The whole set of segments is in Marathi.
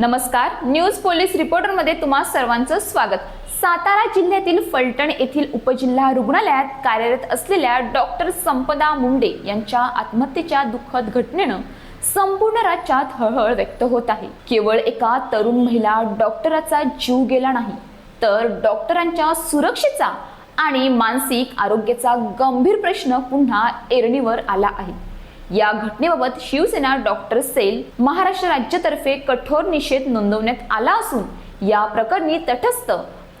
नमस्कार. न्यूज पोलीस रिपोर्टरमध्ये तुम्हा सर्वांचं स्वागत. सातारा जिल्ह्यातील फलटण येथील उपजिल्हा रुग्णालयात कार्यरत असलेल्या डॉक्टर संपदा मुंडे यांच्या आत्महत्येच्या दुःखद घटनेनं संपूर्ण राज्यात हळहळ व्यक्त होत आहे. केवळ एका तरुण महिला डॉक्टराचा जीव गेला नाही तर डॉक्टरांच्या सुरक्षेचा आणि मानसिक आरोग्याचा गंभीर प्रश्न पुन्हा एरणीवर आला आहे. या घटनेबाबत शिवसेना डॉक्टर सेल महाराष्ट्र राज्यातर्फे कठोर निषेध नोंदवण्यात आला असून या प्रकरणी तटस्थ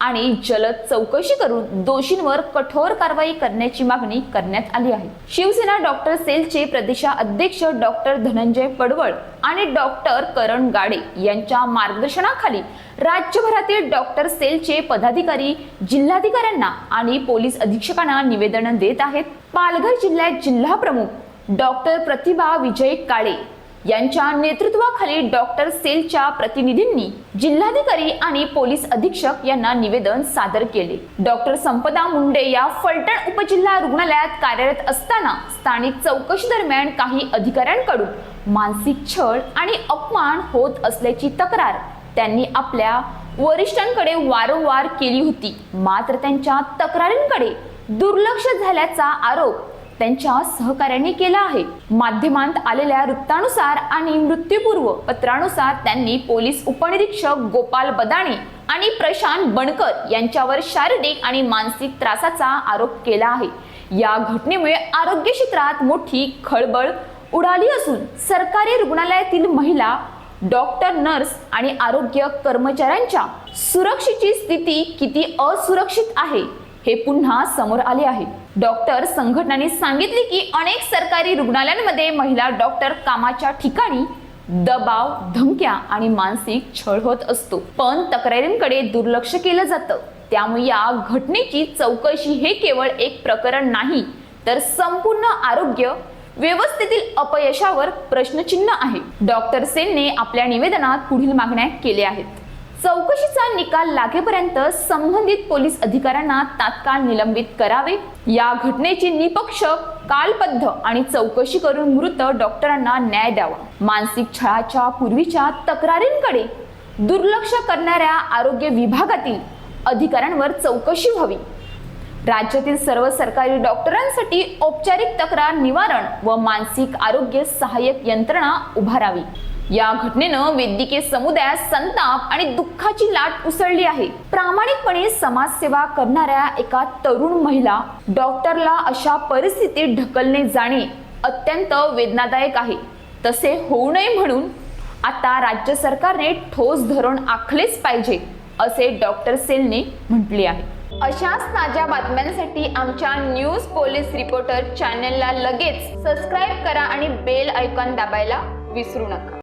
आणि जलद चौकशी करून दोषींवर कठोर कारवाई करण्याची मागणी करण्यात आली आहे. शिवसेना डॉक्टर सेलचे प्रदेशाध्यक्ष डॉक्टर धनंजय पडवळ आणि डॉक्टर करण गाडे यांच्या मार्गदर्शनाखाली राज्यभरातील डॉक्टर सेलचे पदाधिकारी जिल्हाधिकाऱ्यांना आणि पोलीस अधीक्षकांना निवेदन देत आहेत. पालघर जिल्ह्यात जिल्हा प्रमुख डॉक्टर प्रतिभा विजय काळे यांच्या नेतृत्वाखाली डॉक्टर सेलच्या प्रतिनिधींनी जिल्हाधिकारी आणि पोलीस अधीक्षक यांना निवेदन सादर केले. डॉक्टर संपदा मुंडे या फलटण उपजिल्हा रुग्णालयात कार्यरत असताना स्थानिक चौकशी दरम्यान काही अधिकाऱ्यांकडून मानसिक छळ आणि अपमान होत असल्याची तक्रार त्यांनी आपल्या वरिष्ठांकडे वारंवार केली होती. मात्र त्यांच्या तक्रारींकडे दुर्लक्ष झाल्याचा आरोप त्यांच्या सहकाऱ्यांनी केला आहे. माध्यमांत आलेल्या वृत्तानुसार आणि मृत्यूपूर्व पत्रानुसार त्यांनी पोलीस उपनिरीक्षक गोपाल बदाणे आणि प्रशांत बणकर यांच्यावर शारीरिक आणि मानसिक त्रासाचा आरोप केला आहे. या घटनेमुळे आरोग्य क्षेत्रात मोठी खळबळ उडाली असून सरकारी रुग्णालयातील महिला डॉक्टर नर्स आणि आरोग्य कर्मचाऱ्यांच्या सुरक्षेची स्थिती किती असुरक्षित आहे? हे पुन्हा समोर आले आहे. डॉक्टर संघटनांनी सांगितले की अनेक सरकारी रुग्णालयांमध्ये महिला डॉक्टर कामाच्या ठिकाणी दबाव धमक्या आणि मानसिक छळ होत असतो. पण तक्रारींकडे दुर्लक्ष केलं जातं. त्यामुळे या घटनेची चौकशी हे केवळ एक प्रकरण नाही तर संपूर्ण आरोग्य व्यवस्थेतील अपयशावर प्रश्नचिन्ह आहे. डॉक्टर सेनने आपल्या निवेदनात पुढील मागण्या केल्या आहेत. चौकशीचा निकाल लागेपर्यंत संबंधित पोलीस अधिकाऱ्यांना तात्काळ निलंबित करावे. या घटनेची निपक्ष कालबद्ध आणि चौकशी करून मृत डॉक्टरांना न्याय द्यावा. मानसिक छळाच्या पूर्वीच्या तक्रारींकडे दुर्लक्ष करणाऱ्या आरोग्य विभागातील अधिकाऱ्यांवर चौकशी व्हावी. राज्यातील सर्व सरकारी डॉक्टरांसाठी औपचारिक तक्रार निवारण व मानसिक आरोग्य सहाय्यक यंत्रणा उभारावी. या घटनेनं वैद्यकीय समुदायात संताप आणि दुःखाची लाट उसळली आहे. प्रामाणिकपणे समाजसेवा करणाऱ्या एका तरुण महिला डॉक्टरला अशा परिस्थितीत ढकलणे जाणे अत्यंत वेदनादायक आहे. तसे होऊ नये म्हणून आता राज्य सरकारने ठोस धोरण आखलेच पाहिजे असे डॉक्टर सेलने म्हटले आहे. अशाच ताज्या बातम्यांसाठी आमच्या न्यूज पोलीस रिपोर्टर चॅनलला लगेच सबस्क्राईब करा आणि बेल ऐकॉन दाबायला विसरू नका.